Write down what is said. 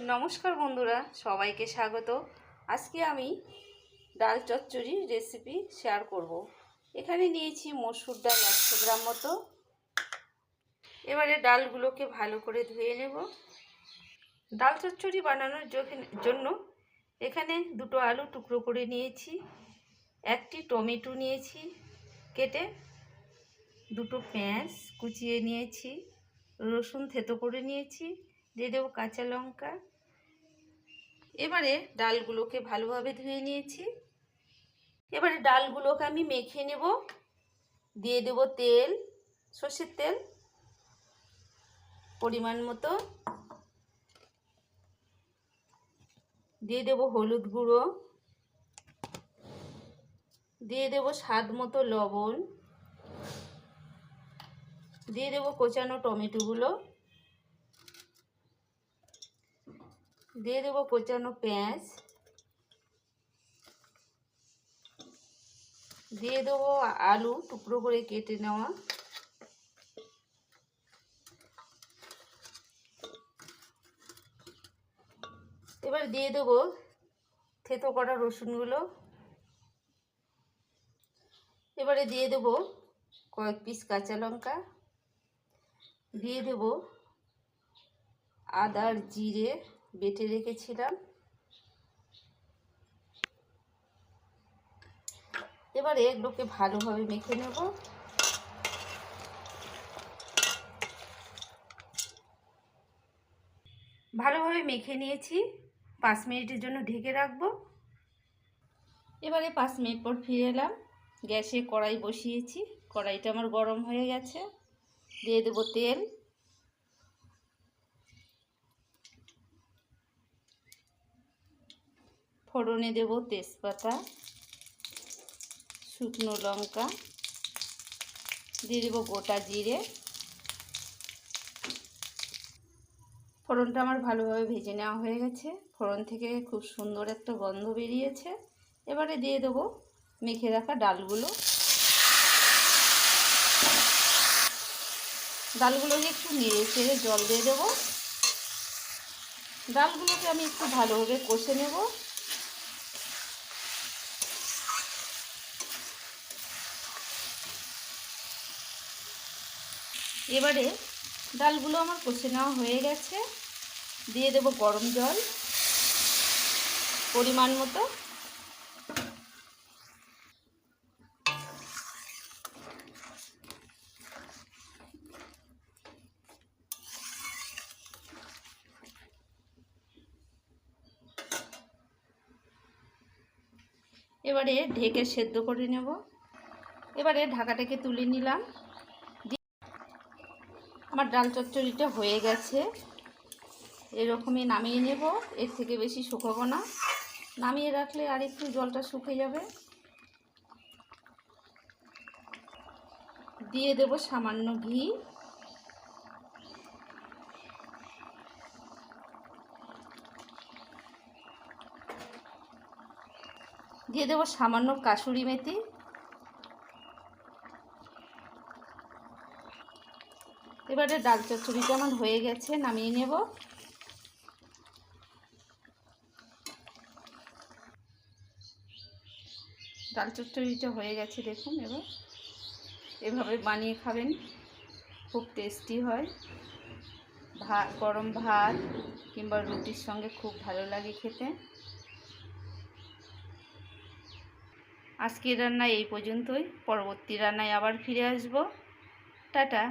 নমস্কার বন্ধুরা, সবাইকে স্বাগত। আজকে আমি ডাল চচ্চড়ি রেসিপি শেয়ার করব। এখানে নিয়েছি মসুর ডাল একশো গ্রাম মতো। এবারে ডালগুলোকে ভালো করে ধুয়ে নেব। ডাল চচ্চড়ি বানানোর জন্য- এখানে দুটো আলু টুকরো করে নিয়েছি। একটি টমেটো নিয়েছি কেটে দুটো পেঁয়াজ কুচিয়ে নিয়েছি, রসুন থেতো করে নিয়েছি। দিয়ে দেবো কাঁচা লঙ্কা। এবারে ডালগুলোকে ভালোভাবে ধুয়ে নিয়েছি। এবারে ডালগুলোকে আমি মেখে নেব। দিয়ে দেব তেল, সর্ষের তেল, পরিমাণ মতো। দিয়ে দেব হলুদ গুঁড়ো। দিয়ে দেব স্বাদ মতো লবণ। দিয়ে দেব কোচানো টমেটোগুলো। দিয়ে দেবো কোচানো পেঁয়াজ। দিয়ে দেবো আলু টুকরো করে কেটে নেওয়া। এবার দিয়ে দেবো থেতো করা রসুনগুলো। এবারে দিয়ে দেবো কয়েক পিস কাঁচা লঙ্কা। দিয়ে দেবো আদার জিরে। বেটে রেখেছিলাম। এবারে এগুলোকে ভালোভাবে মেখে নেব। ভালোভাবে মেখে নিয়েছি। পাঁচ মিনিটের জন্য ঢেকে রাখব। এবারে পাঁচ মিনিট পর ফিরে এলাম। গ্যাসে কড়াই বসিয়েছি। কড়াইটা আমার গরম হয়ে গেছে। দিয়ে দেবো তেল। ফোড়নে দেব তেজপাতা, শুকনো লঙ্কা, দিয়ে দেবো গোটা জিরে। ফোড়নটা আমার ভালোভাবে ভেজে নেওয়া হয়ে গেছে। ফোড়ন থেকে খুব সুন্দর একটা গন্ধ বেরিয়েছে। এবারে দিয়ে দেবো মেখে রাখা ডালগুলো। ডালগুলোকে একটু নেড়ে চেড়ে জল দিয়ে দেবো। ডালগুলোকে আমি একটু ভালোভাবে কষে নেব। এবারে ডালগুলো আমার কষে নেওয়া হয়ে গেছে। দিয়ে দেব গরম জল, পরিমাণ মতো। এবারে ঢেকে সেদ্ধ করে নেব। এবারে ঢাকাটাকে তুলে নিলাম। আমার ডাল চচ্চড়িটা হয়ে গেছে। এরকমই নামিয়ে নেব, এর থেকে বেশি শুকাবো না। নামিয়ে রাখলে আর একটু জলটা শুকিয়ে যাবে। দিয়ে দেব সামান্য ঘি। দিয়ে দেবো সামান্য কাসুরি মেথি। এবারে ডাল চচ্চড়িটা আমার হয়ে গেছে, নামিয়ে নেব। ডাল চচ্চড়িটা হয়ে গেছে দেখুন এবার। এভাবে বানিয়ে খাবেন, খুব টেস্টি হয়। ভাত গরম ভাত কিংবা রুটির সঙ্গে খুব ভালো লাগে খেতে। আজকের রান্না এই পর্যন্তই, পরবর্তী রান্নায় আবার ফিরে আসব। টাটা।